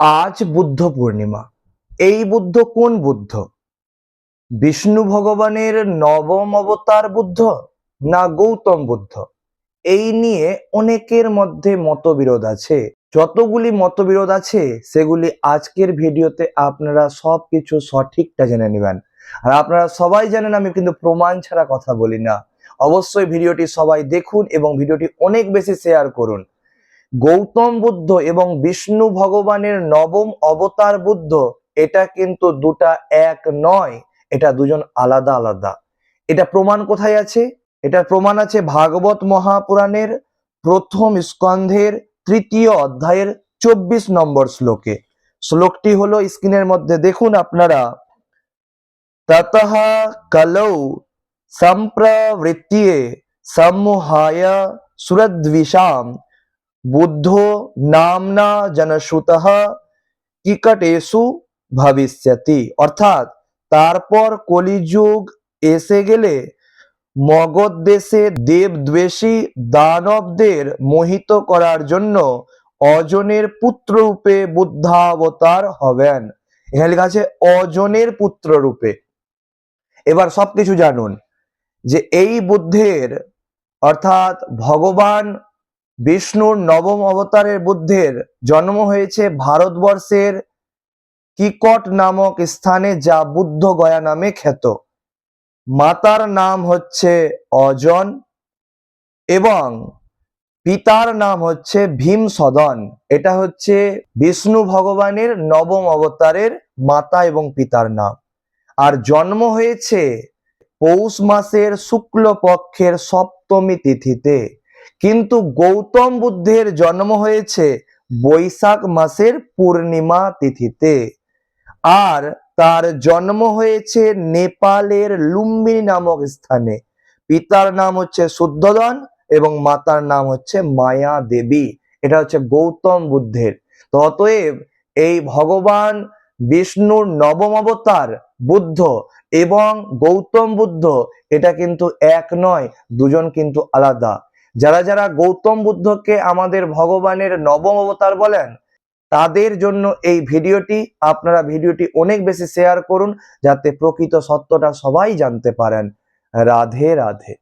আজ বুদ্ধ পূর্ণিমা। এই বুদ্ধ কোন বুদ্ধ? বিষ্ণু ভগবানের নবম অবতার বুদ্ধ না গৌতম বুদ্ধ? এই নিয়ে অনেকের মধ্যে মতবিরোধ আছে। যতগুলি মতবিরোধ আছে, সেগুলি আজকের ভিডিওতে আপনারা সব কিছু সঠিকটা জেনে নেবেন। আর আপনারা সবাই জানেন, আমি কিন্তু প্রমাণ ছাড়া কথা বলি না। অবশ্যই ভিডিওটি সবাই দেখুন এবং ভিডিওটি অনেক বেশি শেয়ার করুন। গৌতম বুদ্ধ এবং বিষ্ণু ভগবানের নবম অবতার বুদ্ধ, এটা কিন্তু দুটা এক নয়, এটা দুজন আলাদা আলাদা। এটা প্রমাণ কোথায় আছে? এটার প্রমাণ আছে ভাগবত মহাপুরাণের প্রথম স্কন্ধের তৃতীয় অধ্যায়ের চব্বিশ নম্বর শ্লোকে। শ্লোকটি হলো স্ক্রিনের মধ্যে দেখুন আপনারা। ততঃ কলৌ সম্প্রবৃত্তিয়ে সম্মোহায় সুরদ্বিষাম। বুদ্ধ নামনা জনশ্রুতঃ কিকটেষু ভবিষ্যতি। অর্থাৎ তারপর কলিযুগ এসে গেলে মগধ দেশে দেবদ্বেষী দানবদের মোহিত করার জন্য অজনের পুত্র রূপে বুদ্ধাবতার হবেন। এখানে লেখা আছে অজনের পুত্র রূপে এবার সবকিছু জানুন যে এই বুদ্ধের অর্থাৎ ভগবান বিষ্ণুর নবম অবতারের বুদ্ধের জন্ম হয়েছে ভারতবর্ষের কিকট নামক স্থানে যা বুদ্ধ গয়া নামে খ্যাত। মাতার নাম হচ্ছে অজন এবং পিতার নাম হচ্ছে ভীম সদন এটা হচ্ছে বিষ্ণু ভগবানের নবম অবতারের মাতা এবং পিতার নাম। আর জন্ম হয়েছে পৌষ মাসের শুক্ল পক্ষের সপ্তমী তিথিতে। কিন্তু গৌতম বুদ্ধের জন্ম হয়েছে বৈশাখ মাসের পূর্ণিমা তিথিতে। আর তার জন্ম হয়েছে নেপালের লুম্বিনী নামক স্থানে। পিতার নাম হচ্ছে শুদ্ধদন এবং মাতার নাম হচ্ছে মায়া দেবী। এটা হচ্ছে গৌতম বুদ্ধের। তো অতএব এই ভগবান বিষ্ণুর নবম অবতার বুদ্ধ এবং গৌতম বুদ্ধ, এটা কিন্তু এক নয়, দুজন কিন্তু আলাদা। যারা যারা গৌতম বুদ্ধকে আমাদের ভগবানের নবম অবতার বলেন, তাদের জন্য এই ভিডিওটি, আপনারা ভিডিওটি অনেক বেশি শেয়ার করুন, যাতে প্রকৃত সত্যটা সবাই জানতে পারেন। রাধে রাধে।